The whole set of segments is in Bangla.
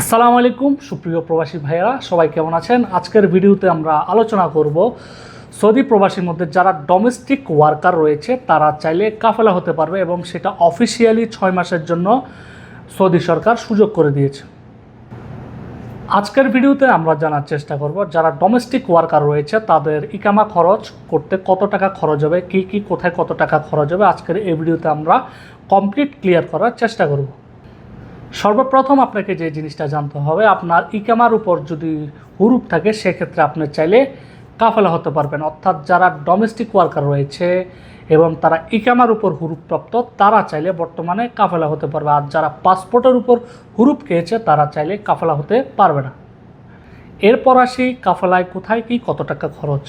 আসসালামু আলাইকুম, সুপ্রিয় প্রবাসী ভাইয়েরা, সবাই কেমন আছেন? আজকের ভিডিওতে আমরা আলোচনা করব সৌদি প্রবাসীর মধ্যে যারা ডোমেস্টিক ওয়ার্কার রয়েছে, তারা চাইলে কাফেলা হতে পারবে এবং সেটা অফিসিয়ালি ছয় মাসের জন্য সৌদি সরকার সুযোগ করে দিয়েছে। আজকের ভিডিওতে আমরা জানার চেষ্টা করব, যারা ডোমেস্টিক ওয়ার্কার রয়েছে, তাদের ইকামা খরচ করতে কত টাকা খরচ হবে, কি কি, কোথায় কত টাকা খরচ হবে, আজকের এই ভিডিওতে আমরা কমপ্লিট ক্লিয়ার করার চেষ্টা করব। সর্বপ্রথম আপনাকে যে জিনিসটা জানতে হবে, আপনার ইকামার উপর যদি হুরুপ থাকে, সেক্ষেত্রে আপনি চাইলে কাফেলা হতে পারবেন। অর্থাৎ যারা ডোমেস্টিক ওয়ার্কার রয়েছে এবং তারা ইকামার উপর হুরুপপ্রাপ্ত, তারা চাইলে বর্তমানে কাফেলা হতে পারবে। আর যারা পাসপোর্টের উপর হুরুপ খেয়েছে, তারা চাইলে কাফেলা হতে পারবে না। এরপর আসি কাফেলায় কোথায় কি, কত টাকা খরচ?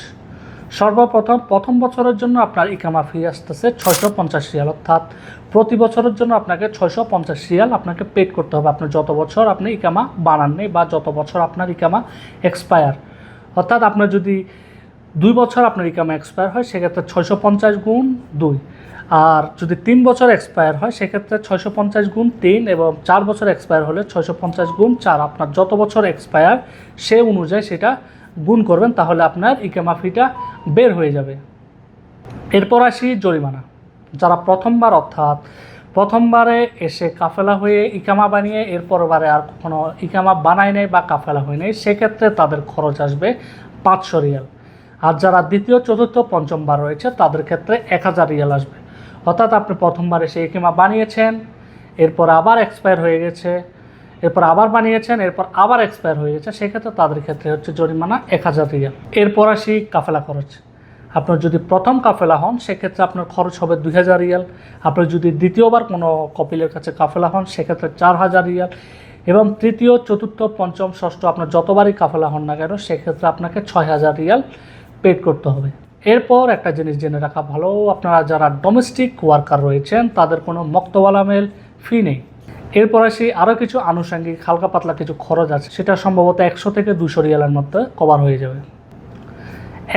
সর্বপ্রথম প্রথম বছরের জন্য আপনার ইকামা ফি আসতেছে ছয়শো পঞ্চাশ রিয়াল, অর্থাৎ প্রতি বছরের জন্য আপনাকে ছয়শো পঞ্চাশ রিয়াল আপনাকে পেড করতে হবে। আপনার যত বছর আপনি ইকামা বানান নেই বা যত বছর আপনার ইকামা এক্সপায়ার অর্থাৎ আপনার যদি দুই বছর আপনার ইকামা এক্সপায়ার হয়, সেক্ষেত্রে ছয়শো পঞ্চাশ গুণ দুই। আর যদি তিন বছর এক্সপায়ার হয়, সেক্ষেত্রে ছয়শো পঞ্চাশ গুণ তিন এবং চার বছর এক্সপায়ার হলে ছয়শো পঞ্চাশ গুণ চার। আপনার যত বছর এক্সপায়ার সে অনুযায়ী সেটা গুণ করবেন, তাহলে আপনার ইকামা ফিটা বের হয়ে যাবে। এরপর আসি জরিমানা। যারা প্রথমবার, অর্থাৎ প্রথমবারে এসে কাফেলা হয়ে ইকামা বানিয়ে, এরপরবারে আর কখনো ইকামা বানায় নেই বা কাফেলা হয় নাই, সেক্ষেত্রে তাদের খরচ আসবে পাঁচশো রিয়াল। আর যারা দ্বিতীয়, চতুর্থ, পঞ্চমবার রয়েছে, তাদের ক্ষেত্রে এক হাজার রিয়াল আসবে। অর্থাৎ আপনি প্রথমবার এসে ইকামা বানিয়েছেন, এরপর আবার এক্সপায়ার হয়ে গেছে এরপর আবার বানিয়েছেন, এরপর আবার এক্সপায়ার হয়ে গেছে। সেক্ষেত্রে তাদের ক্ষেত্রে হচ্ছে জরিমানা এক হাজার রিয়াল। এরপর আসি কাফেলা খরচ। আপনার যদি প্রথম কাফেলা হন, সেক্ষেত্রে আপনার খরচ হবে দুই হাজার রিয়াল। আপনি যদি দ্বিতীয়বার কোনো কপিলের কাছে কাফেলা হন, সেক্ষেত্রে চার হাজার রিয়াল। এবং তৃতীয়, চতুর্থ, পঞ্চম, ষষ্ঠ, আপনার যতবারই কাফেলা হন না কেন, সেক্ষেত্রে আপনাকে ছয় হাজার রিয়াল পেড করতে হবে। এরপর একটা জিনিস জেনে রাখা ভালো, আপনারা যারা ডোমেস্টিক ওয়ার্কার রয়েছেন, তাদের কোনো মক্তওয়ালা মেল ফি নেই। এরপর আসি আরও কিছু আনুষঙ্গিক হালকা পাতলা কিছু খরচ আছে। সেটা সম্ভবত একশো থেকে দুশো রিয়ালের মধ্যে কভার হয়ে যাবে।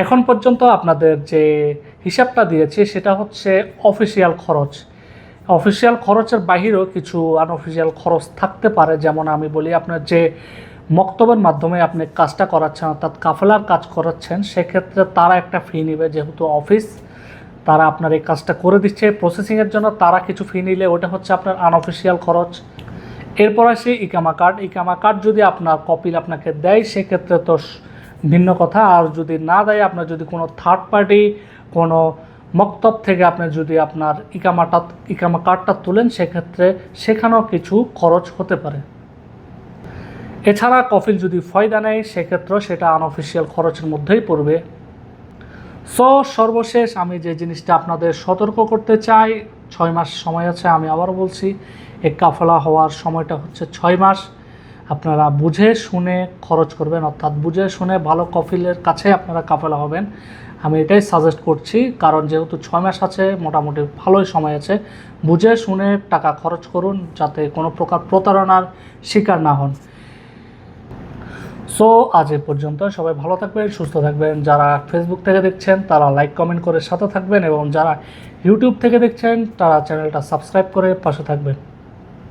এখন পর্যন্ত আপনাদের যে হিসাবটা দিয়েছি, সেটা হচ্ছে অফিসিয়াল খরচ। অফিসিয়াল খরচের বাহিরেও কিছু আনঅফিসিয়াল খরচ থাকতে পারে। যেমন আমি বলি, আপনার যে মক্তবের মাধ্যমে আপনি কাজটা করাচ্ছেন, অর্থাৎ কাফেলার কাজ করাচ্ছেন, সেক্ষেত্রে তারা একটা ফি নেবে, যেহেতু অফিস তারা আপনার এই কাজটা করে দিচ্ছে প্রসেসিংয়ের জন্য তারা কিছু ফি নিলে ওটা হচ্ছে আপনার আনঅফিসিয়াল খরচ। এরপর আসি ইকামা কার্ড। ইকামা কার্ড যদি আপনার কপিল আপনাকে দেয়, সেক্ষেত্রে তো ভিন্ন কথা। আর যদি না দেয়, আপনার যদি কোনো থার্ড পার্টি কোনো মক্তব থেকে আপনি যদি আপনার ইকামাটা, ইকামা কার্ডটা তোলেন, সেক্ষেত্রে সেখানেও কিছু খরচ হতে পারে। এছাড়া কফিল যদি ফয়দা নেয়, সেক্ষেত্রেও সেটা আনঅফিসিয়াল খরচের মধ্যেই পড়বে। সো, সর্বশেষ আমি যে জিনিসটা আপনাদের সতর্ক করতে চাই, ছয় মাস সময় আছে, আমি আবারও বলছি, এই কাফেলা হওয়ার সময়টা হচ্ছে ছয় মাস। আপনারা বুঝে শুনে খরচ করবেন, অর্থাৎ বুঝে শুনে ভালো কফিলের কাছে আপনারা কাফেলা হবেন। আমি এটাই সাজেস্ট করছি, কারণ যেহেতু ছয় মাস আছে, মোটামুটি ভালোই সময় আছে, বুঝে শুনে টাকা খরচ করুন, যাতে কোনো প্রকার প্রতারণার শিকার না হন। সো আজ এ পর্যন্ত। সবাই ভালো থাকবেন, সুস্থ থাকবেন। যারা ফেসবুক থেকে দেখছেন, তারা লাইক কমেন্ট করে সাথে থাকবেন এবং যারা ইউটিউব থেকে দেখছেন, তারা চ্যানেলটা সাবস্ক্রাইব করে পাশে থাকবেন।